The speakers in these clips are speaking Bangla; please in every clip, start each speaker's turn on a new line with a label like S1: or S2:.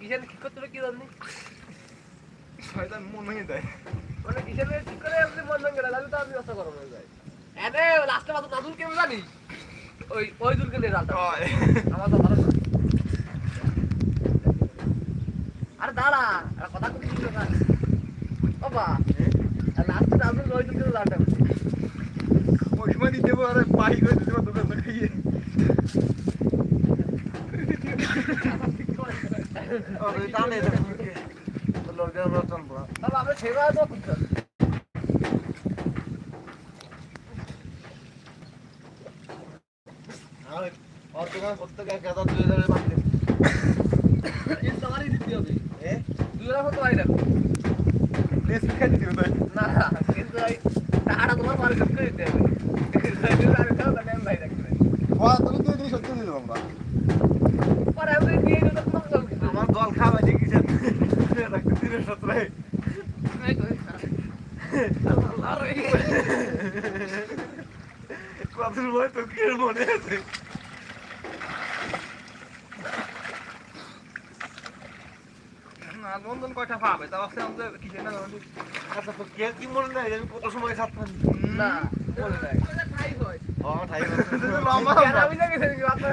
S1: কিসের ঠিক করতে হবে কি জানি?
S2: শয়তান মন ভেঙে দেয়
S1: মানে কিসের ঠিক করে আপনি মন ভেঙে গেলেন আমি তো আমি ব্যবস্থা করব যায় এনে লাস্টে মাত্র নাদুল কেমন জানি ওই ওই দুলকে নিয়ে
S2: হয়।
S1: আমার তো ভালো না আরে দাঁড়া কথা কথা কিছু না। বাবা লাস্টে নাদুল ওই দুলকে জালটা
S2: ওই সময় দিতে হবে পাই করে দিতে হবে দোকান থেকে আরে টানে এটা লোকের রতন পুরা
S1: বাবা আমরা। সেবা তো করতে
S2: আরে আর দোকান করতে কেদা দুই হাজার বাদ দিন
S1: কিন্তু আমারই দিতে হবে
S2: এ
S1: দুই হাজার মতো পাই না
S2: লেস খাই দিতে হবে
S1: না কিন্তু ওই টাকাটা তোমার মার করতে দিতে হবে আমি তো আমি ভাই রাখতে
S2: ওয়া তুমি দুই দিন সত্যি দিলাম আমরা
S1: পরে আমি দিয়ে দিতে তোমার জল খেতে
S2: আমার দল খাওয়া দেখিছেন রাখতে দিনের সত্রাই কত সময় তো কি মনে আছে? না লন্ডন কয়টা পাবে? তা আছে আমাদের আচ্ছা তো কে কি মনে নাই? আমি কত সময়
S1: না বলে নাই।
S2: ও ঠাই লম্বা
S1: আমি আপনার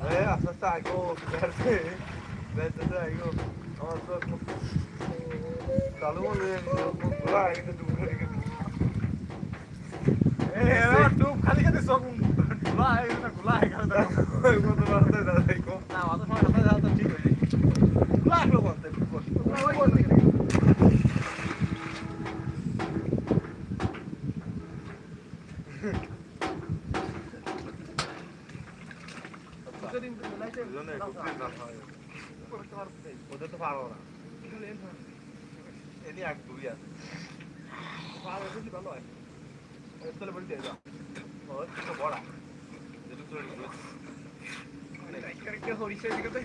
S2: আস্তে আস্তে আগো বেরতে বেরতে আগো আমার তো চালু মনে ঘোরা গেছে ডুব খালি এ ডুব খালি গেছে সব ঘোলা ঘোলা হয়ে গেছে কত রাস্তা দাদা কো না অত সময় রাস্তা যাওয়া তো ঠিক হয়ে ঘোলা হলো করতে ওদের তো পারব না এদি এক দুই আছে পারব বেশি ভালো হয় চলে বলতে যাও ওর তো বড়া যেটুকু চলে গেছে হরিষের দিকে তো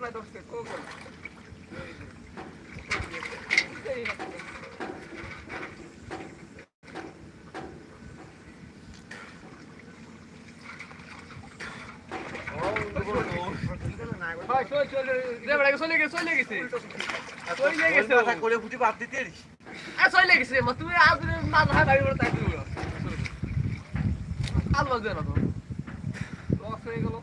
S2: কোকো
S1: ভাই চল গেছে চলে গেছে চলে গেছে
S2: করে ফুটি বাদ দিতে
S1: চলে গেছে তুমি আজ ভাই বড় তাই আল বাজে না তো লস হয়ে গেল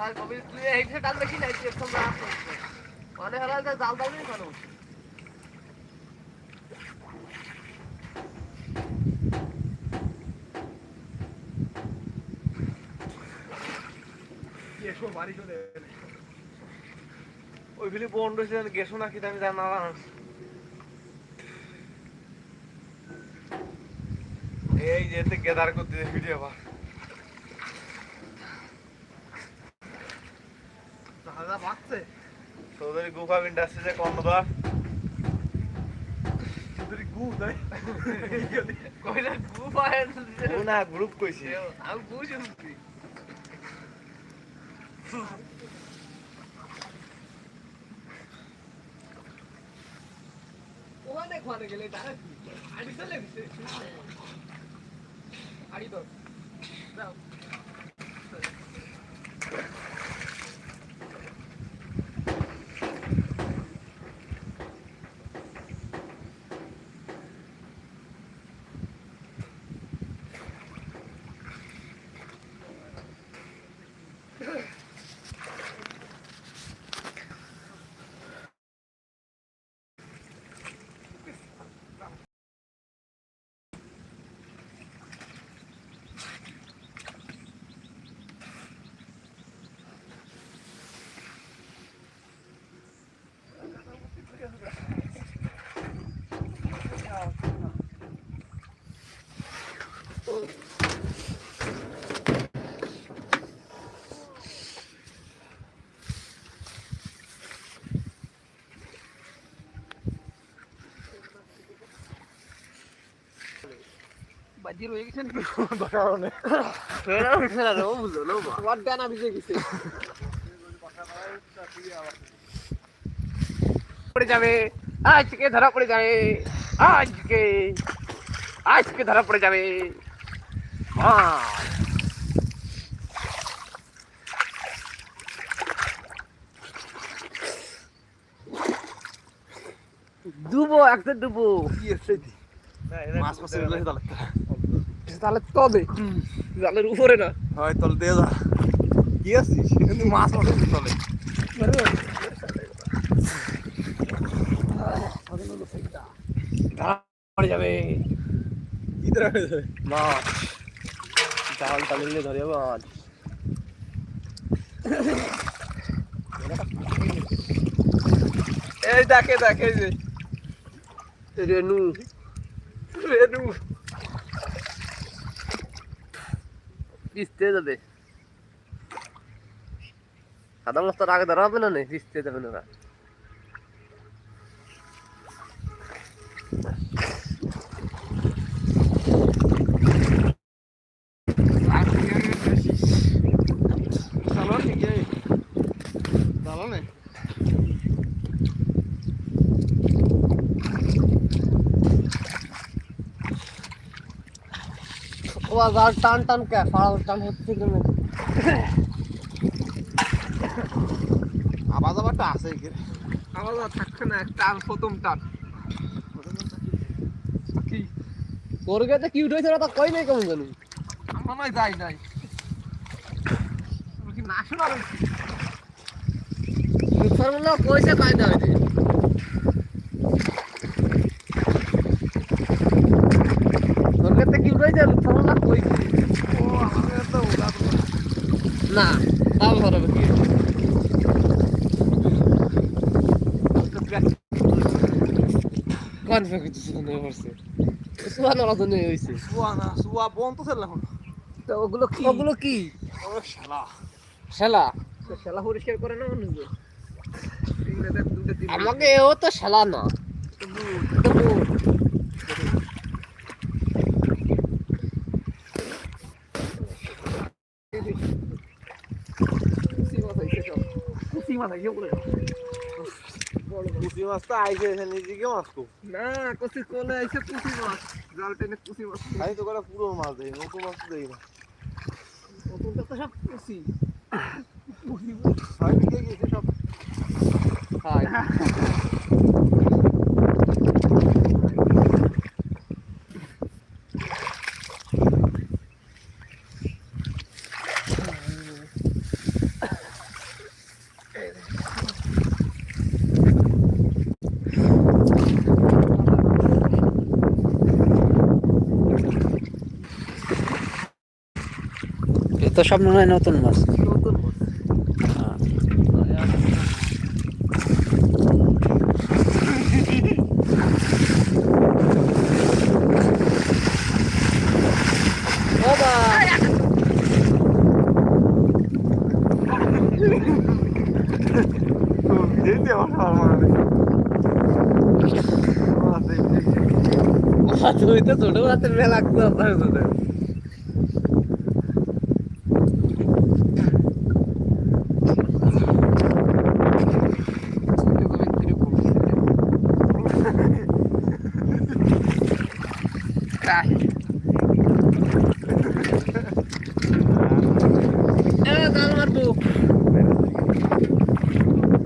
S1: আর কবি তুই এই বিষয়ে ডাল বেশি নাই তুই তোমরা মানে হলো যে জাল দাও নি মানুষ
S2: ওই ফিলি বন্ড হয়েছে গেছো নাকি আমি জানা না এই যে এতে গেদার করতে ভিডিও আবার। চৌধুরী গুফা ইন্ডাস্ট্রিজে কর্ণধার। চৌধুরী গু তাই?
S1: কইলা গু পায়
S2: না গ্রুপ কইছি।
S1: আমি গু শুনছি। ওখানে খোয়ানে গেলে তারা আড়ি চলে গেছে। আড়ি তো গেছে নাকি?
S3: কারণে।
S1: ফেরা ফেরা রে ও বুঝলো না ওয়াট ডানা ভিজে গেছে। পড়ে যাবে আজকে ধরা পড়ে যাবে আজকে আজকে ধরা পড়ে যাবে। মাছ ডুবো একটা ডুবো
S3: মাছ মাছ এগুলো তাহলে
S1: তাহলে তবে। জালের উপরে না।
S3: হয় তল দিয়ে যা। কি আছিস? কিন্তু মাছ মাছ তলে।
S1: যাবে।
S3: কি ধরে
S1: মাছ। জাল টানলে ধরে মাছ
S3: এই দেখে দেখে যে।
S1: রেনু। রেনু। পিসতে যাবে সাদা মাছটা আগে ধরা হবে নে পিসতে যাবে না ও আবার টান টান কে? ফাড়াল টান হচ্ছে কেন?
S3: আবার আবারটা আছে এখানে
S1: আমার থাকছে না টান প্রথম টান। কি? তোর কাছে কি উঠেছে না তা কই নাই কেমন জানি? আমার নয় যাই যাই। কি না শোনা মনে কইছে না হইছে তোর কাছে কি উঠেছে মুখের মনে কইছে
S3: ও আমাদের তো উড়া তো
S1: না তাও ধরবে কি? কোন ফেকে কিছু শুনে পড়ছে? সুহান ওরা জন্য হইছে
S3: সুয়া না সুয়া বন তো ছিল এখন।
S1: তো ওগুলো কি? ওগুলো কি?
S3: ও শালা।
S1: শালা? তো শালা পরিষ্কার করে না মানুষ আমাকে ও তো শালা না। তবু কুচি মাছ আইসে বলে
S3: কুচি মাছ তো আইছে নিজেকে মাছ তো
S1: না কুচি কোলে আইসে কুচি মাছ জাল টেনে কুচি মাছ
S3: আমি তো করে পুরো মাছ দেই নতুন মাছ দেই না
S1: নতুন তো সব কুচি
S3: মাছ বিঘে গেছে সব
S1: হাই
S4: তো সব মনে হয় নতুন মাছ।
S1: নতুন মাছ।
S3: মানে
S1: তুই তো ছোট হাতের মেলা লাগতো আপনার সাথে রাখ এ জাল মারবো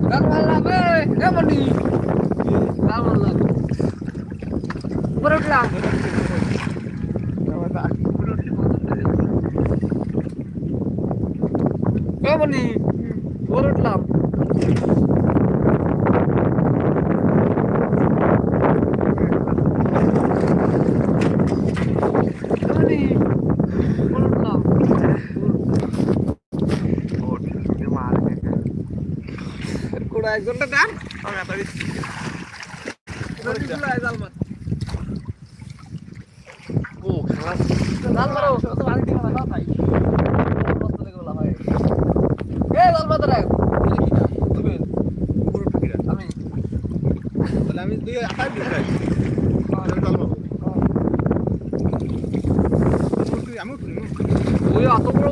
S1: জাল মারলাম এ এ মনি জাল মারলাম উপরে উঠলাম মনি উপরে উঠলাম। এ মনি উপরে উঠলাম কোড়া জাল মার ও খালাস জাল মারো তো আগে দিও না ভাই কষ্ট লেগে বলা হয় এ জাল মার রে তুমি আমি
S3: তাহলে আমি দুই আঠাশ যাই আমি
S1: ওই অত বড়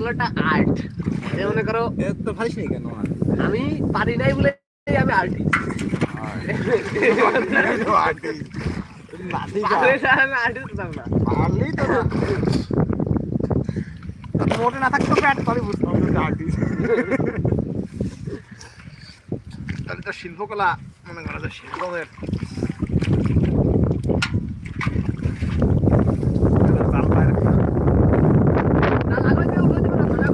S1: হলো একটা আর্ট যে মনে করো
S3: তো ভাইস নেই কেন?
S1: আমি পারি নাই বলে আমি আর্টি আমি আর্টিস্ট না।
S3: তো মোটে না থাকতো প্যাট করে বুঝতে হবে আর্টিস্ট তাহলে তো শিল্পকলা মনে করা যায় শিল্পের জাল বাইরে
S1: না লাগবে কেউ বলতে পারবে না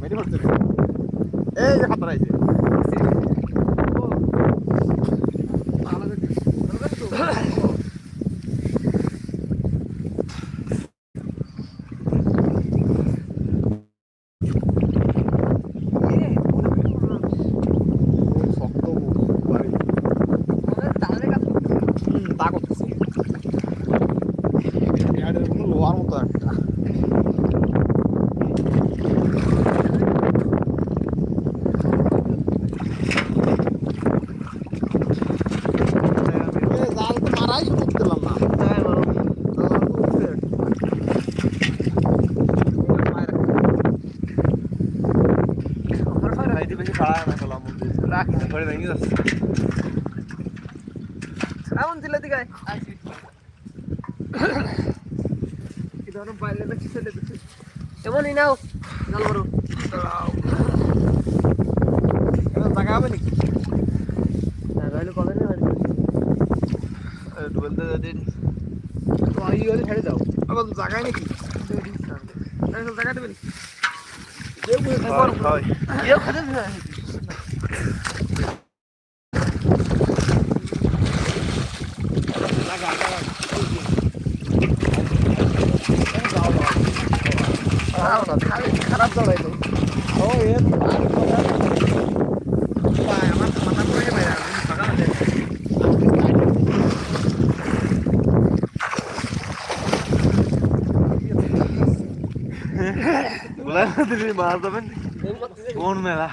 S3: মেরে পড়ছে এই যে খাতরা আইছে শক্ত বাড়ি হুম তা করতেছে এর কোনো লোহার মতো একটা এ, জাল তো মারাই শুরু করলাম না জাল তো উঠছে।
S1: এমন ছিল দিকে এমনই নাও জাল মারো।
S3: এটা জায়গা হবে নাকি?
S1: তাহলে কবে না
S3: ডুবেলতে দিন
S1: তো আই গেলে ছেড়ে দাও।
S3: আবার জায়গায় নাকি?
S1: জায়গা দেবেন
S3: হয়
S1: তো
S3: ও এর ভাই আমার মাথা পড়ে ভাই আমি ফাঁকা না। মাছ দেবেন কোন মেলা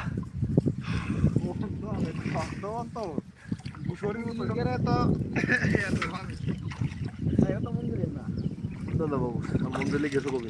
S3: মন্দিরে গেছো কবি?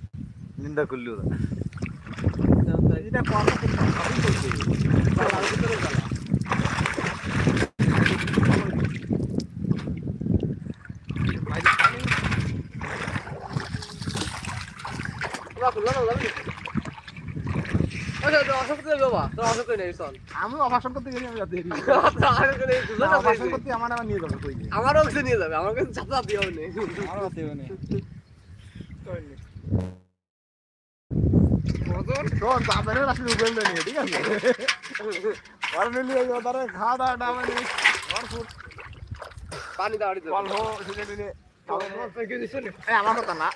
S3: দেরি
S1: অসুখ করে বুঝলো না
S3: অভাষণ করতে আমার আবার নিয়ে যাবে কই
S1: আমারও কিছু নিয়ে যাবে আমার কাছে দিয়ে হবে
S3: আমারও হাতে হবে না শোন বাপের রাখি উবেল নিয়ে ঠিক আছে? আর মিলিয়ে ওদারে খাওয়া দাওয়াটা ভরপুর
S1: পানি দাও আড়ি
S3: অল্প সেটা দিলে আমার কথা না।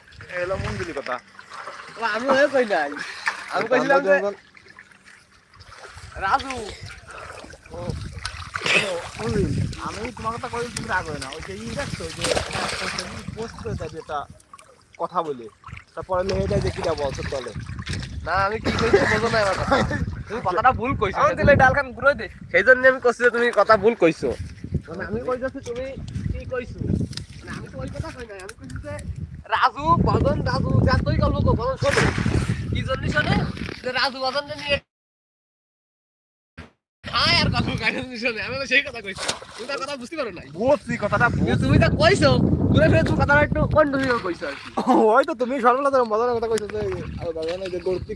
S3: এলো মঞ্জুলি কথা।
S1: আমি ওই কই নাই। আমি কইছিলাম যে রাজু।
S3: আমি তোমার কথা কই তুমি রাগ হয় না। ওই যে ই দেখছ যে পোস্ট করে দেবে এটা কথা বলে। তারপরে দেয় যে কিটা বলছো তলে
S1: না আমি কি কইছি বোঝো না আমার কথা। তুমি কথাটা ভুল কইছো। আমি দিলে ডালখান ঘুরে দে। সেই জন্য আমি কইছি যে তুমি কথা ভুল কইছো। মানে আমি কইতাছি তুমি কি কইছো? মানে আমি তো ওই কথা কই নাই আমি কইছি যে রাজু বদন রাজু যতই গল্প কো বদন শোনো। কি জন্য শোনে? যে রাজু বদন নিয়ে খায় আর কথা কাটে শোনে? আমি সেই কথা কইছি। তুমি তার কথা বুঝতে পারো নাই।
S3: বুঝছি কথাটা
S1: তুমি তা কইছো। ঘুরে ফিরে তুমি কথাটা একটু কন্টিনিউ কইছো আর কি।
S3: ওই তো তুমি মদনের কথা কইছো যে বাজানে যে গর্তি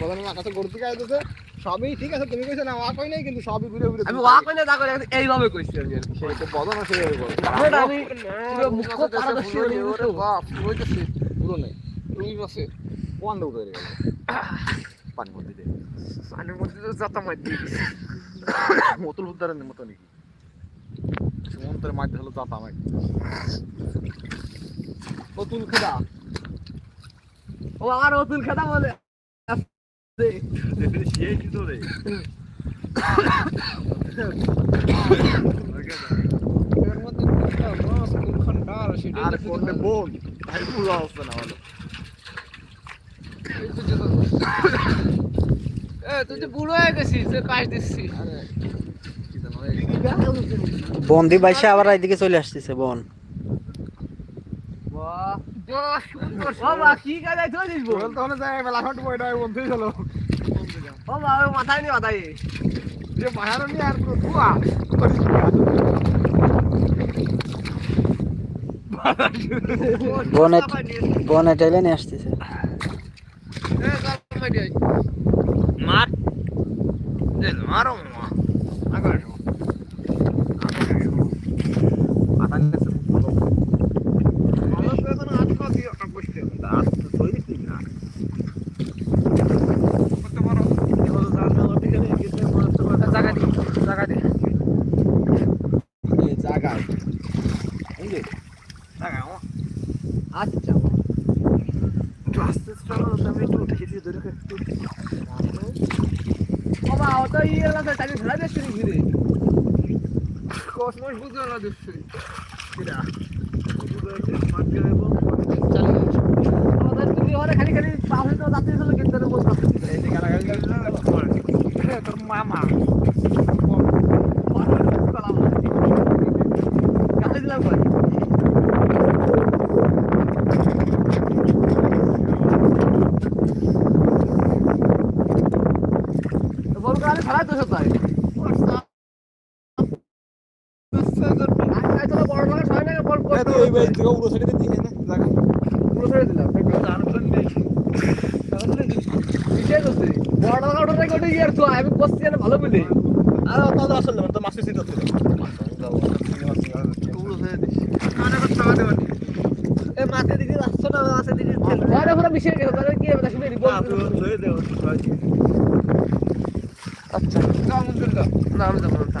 S3: মদনের আকাশে গর্তি খাইতেছে সবই ঠিক আছে তুমি কইছো না ওয়া কই নাই কিন্তু সবই ঘুরে ঘুরে
S1: আমি ওয়া কইনা দা করে এইভাবে কইছি আমি আর
S3: সেই তো বদন আছে
S1: তাহলে আমি মুখ্য পারদর্শী
S3: বাপ হইতেছে পুরো নাই। রুই মাছে কোন দৌড়ে পানি মধ্যে
S1: পানির মধ্যে তো মার দিয়ে।
S3: মতুল উদ্ধারের মতো নাকি সমুদ্রের মাছ হলো জাতা মাছ
S1: অতুল খেদা। ও আর অতুল খেদা বলে।
S3: আর না
S4: বন্দি বাইসে আবার এইদিকে চলে আসতেছে বন।
S1: মাথায় নিয়ে মাথায়।
S3: আর ধোয়া?
S4: বনে বনে টেলে নিয়ে আসতেছে।
S1: মার
S3: মারো আগাড়ো
S1: জায়গা দি জায়গা দি আচ্ছা বাবা অত ইয়ে লাগে তাকে ধরা দিচ্ছি ঘিরে কসমস বুঝতে না দিচ্ছি আমাদের তুমি ওরে খালি খালি পাশে তো যাত্রী ছিল কিন্তু বলতে
S3: তোর মামা
S1: বল গালি ছাড়াই তো সবাই বড় লাগা ছয় টাকা বল পুরো ছেড়ে দিলাম বিশেষ হচ্ছে বড় লাগা ওটা থেকে ওটা ইয়ার তো আমি বসছি না ভালো বলি
S3: আর অত আসলে তো মাসে সিট হচ্ছে
S1: এ মাছে দিকে আসছো না মাছে দিকে আরে পুরো বিশেষ গেছে তাহলে কি হবে শুনে রিপোর্ট আচ্ছা। না আমি যাব না।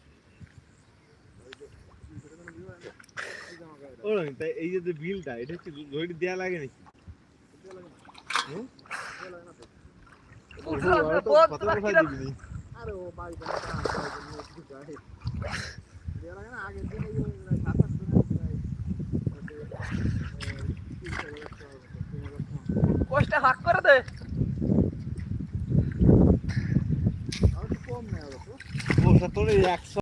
S2: তাই এই যে বিলটা এটা হচ্ছে ঘড়ি হ্যাঁ,
S3: দেওয়া লাগে নাকি
S1: কষ্ট হাক করে দে।
S3: কম
S2: নেই একশো